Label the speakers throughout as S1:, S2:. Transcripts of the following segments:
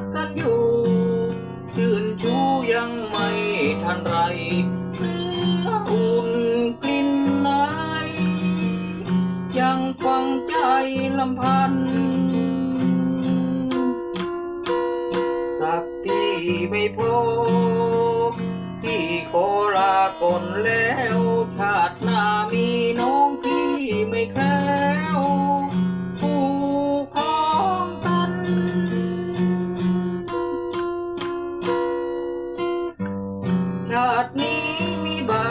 S1: กกันอยู่ ชื่นชูยังไม่ทันไรเนื้ออุ่นกลิ่นไหนยังฟังใจลำพันสักที่ไม่พบที่โคลาก่อนแล้วชาติหน้ามี ชาตินี้มีบา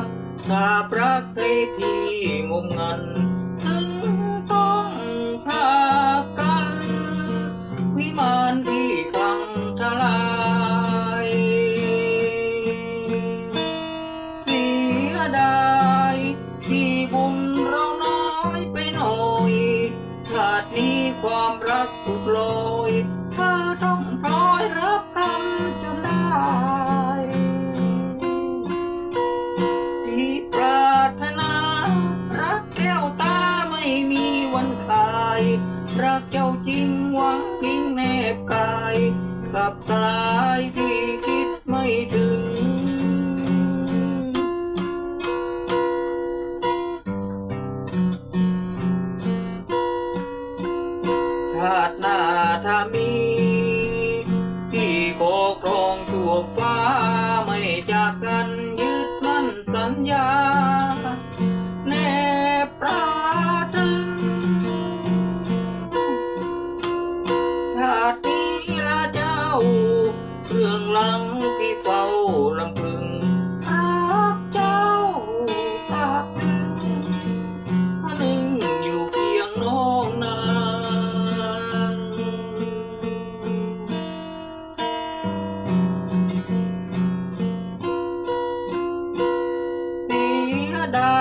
S1: ปสาปรักให้พี่งมงัน ถึงต้องพรากกัน วิมานที่พังทลายเสียดายที่บุญเราน้อยไปหน่อยชาตินี้ความรักถูกลอย งหวังพิงแนบกายกับกลายที่คิดไม่ถึง ชาติหน้าถ้ามีที่ขอครองชั่วฟ้าไม่จากกันยึดมั่นสัญญา องหลังพี่เฝ้าลำพึงหากเจ้าตาพึงพนึงอยู่เพียงน้องนางเสียดา